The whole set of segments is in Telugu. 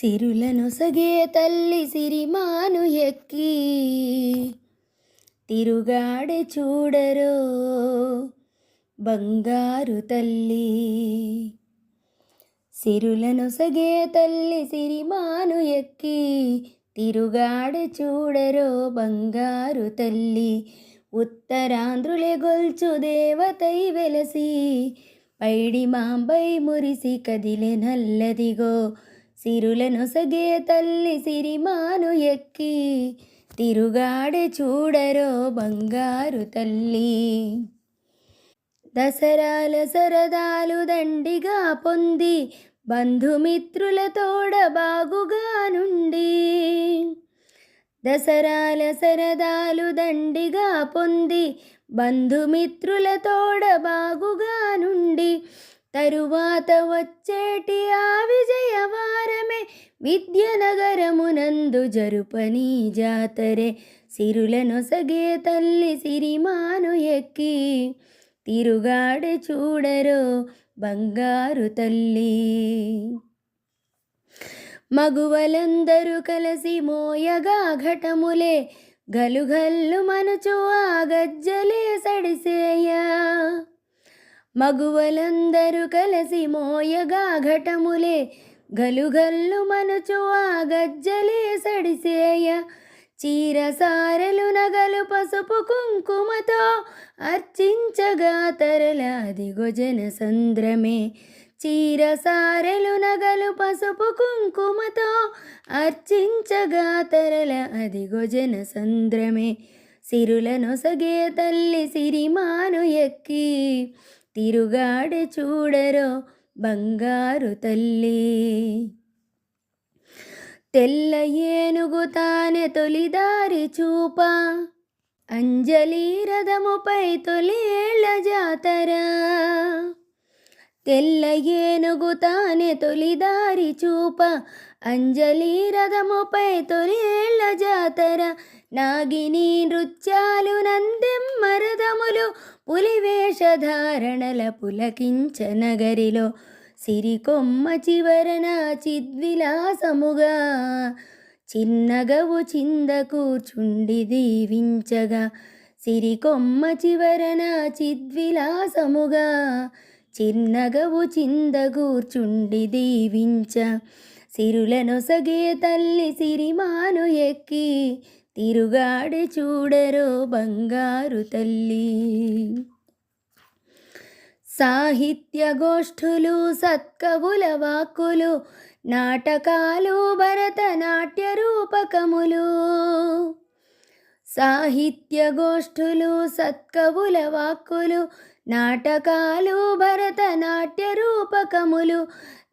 సిరులనొసగే తల్లి సిరిమాను ఎక్కి తిరుగాడే చూడరో బంగారు తల్లి. సిరులనొసగే తల్లి సిరిమాను ఎక్కి తిరుగాడే చూడరో బంగారు తల్లి. ఉత్తరాంధ్రులే గొల్చు దేవతై వెలసి పైడి మాంబై మురిసి కదిలే నల్లదిగో సిరులనొసగే తల్లి సిరిమాను ఎక్కి తిరుగాడే చూడరో బంగారు తల్లి. దసరాల సరదాలు దండిగా పొంది బంధుమిత్రుల తోడ బాగుగా నుండి. దసరాల సరదాలు దండిగా పొంది బంధుమిత్రుల తోడ బాగుగా నుండి తరువాత వచ్చేటి ఆ విజయవారమే విద్యనగరమునందు జరుపని జాతరే. సిరులనొసగే తల్లి సిరిమాను ఎక్కి తిరుగాడే చూడరో బంగారు తల్లి. మగువలందరూ కలిసి మోయగా ఘటములే గలుగల్లు మనుచు ఆ గజ్జలే సడిసేయా. మగువలందరూ కలసి మోయగా ఘటములే. గలుగల్లు మనుచు ఆ గజ్జలే సడిసేయ. చీరసారలు నగలు పసుపు కుంకుమతో అర్చించగా తరలాది జన సంద్రమే. చీరసారలు నగలు పసుపు కుంకుమతో అర్చించగా తరల అది జన సంద్రమే సిరులనొసగే తల్లి సిరిమాను ఎక్కి. తిరుగాడే చూడరో బంగారు తల్లి. తెల్ల ఏనుగు తానే తొలిదారి చూప. అంజలి రథముపై తొలి ఏళ్ళ జాతర. తెల్ల ఏనుగు తానే తొలిదారి చూప. అంజలి రథముపై తొలి ఏళ్ళ జాతర. నాగిని నృత్యాలు నందెమ్మరదములు పులివేషధారణల పులకించ నగరిలో. సిరికొమ్మ చివరన చిద్విలాసముగా చిన్నగవు చింద కూర్చుండి దీవించగా. సిరికొమ్మ చివరన చిద్విలాసముగా చిన్నగవు చింద కూర్చుండి దీవించ. సిరులనొసగే తల్లి సిరిమాను ఎక్కి తిరుగాడి చూడరో బంగారు తల్లి. సాహిత్య గోష్ఠులు సత్కవుల వాక్కులు నాటకాలు భరతనాట్య రూపకములు. సాహిత్య గోష్ఠులు సత్కవుల వాక్కులు నాటకాలు భరతనాట్య రూపకములు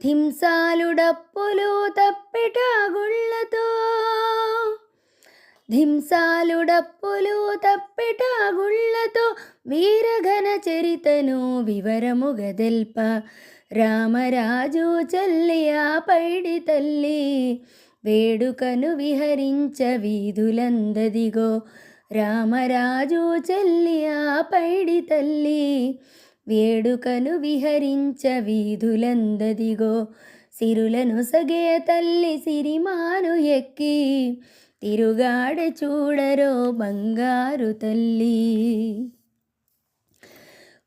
హింసాలు డప్పులు తప్పెట గుళ్ళతో ధింసాలు గుళ్ళతో వీరఘన చరితను వివరము గదెల్ప. రామరాజు చెల్లి ఆ పైడి తల్లి వేడుకను విహరించ వీధులందదిగో. రామరాజు చెల్లి ఆ పైడి తల్లి వేడుకను విహరించ వీధులందదిగో. సిరులను సగే తల్లి సిరిమాను ఎక్కి తిరుగాడ చూడరో బంగారు తల్లి.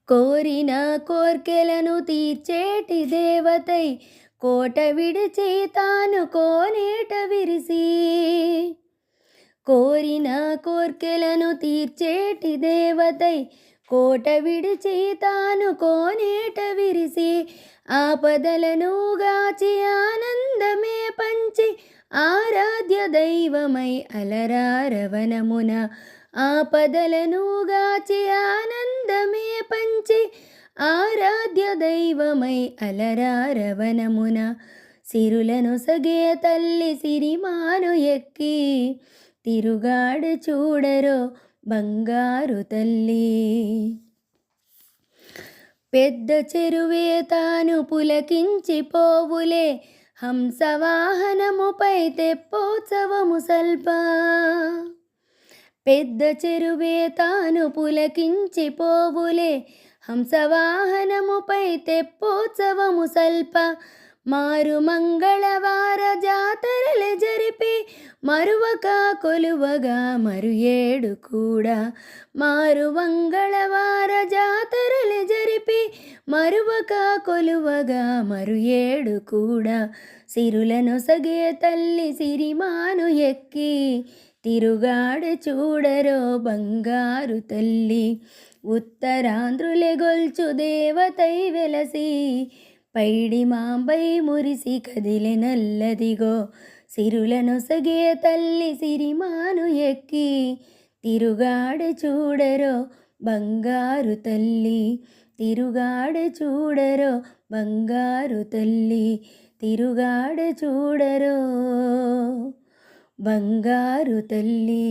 కోరిన కోర్కెలను తీర్చేటి దేవతై కోట విడిచి తాను కోనేట విరిసి. కోరిన కోర్కెలను తీర్చేటి దేవతై కోట విడిచి తాను కోనేట విరిసి ఆపదలను గాచి ఆనందమే పంచి ఆరాధ్య దైవమై అలరారవనమున ఆపదలను గాచి ఆనందమే పంచి ఆరాధ్య దైవమై అలరారవనమున సిరులను సగే తల్లి సిరిమాను ఎక్కి తిరుగాడు చూడరో బంగారు తల్లి. పెద్ద చెరువే తాను పులకించి పోవులే. హంసవాహనముపై తెప్పోత్సవము సల్ప. పెద్ద చెరువే తాను పులకించి పోవులే. హంసవాహనముపై తెప్పోత్సవము సల్ప. మారు మంగళవార జాతరలు జరిపి మరువక కొలువగా మరు ఏడు కూడా. మారు మంగళవార జాతరలు జరిపి మరువక కొలువగా మరు ఏడు కూడా. సిరులను సగే తల్లి సిరిమాను ఎక్కి తిరుగాడు చూడరో బంగారు తల్లి. ఉత్తరాంధ్రులెగొల్చు దేవతై వెలసి పైడి మాంబై మురిసి కదిలె నల్లదిగో సిరులను సగే తల్లి సిరిమాను ఎక్కి తిరుగాడ చూడరో బంగారు తల్లి తిరుగాడ చూడరో బంగారు తల్లి తిరుగాడ చూడరో బంగారు తల్లి.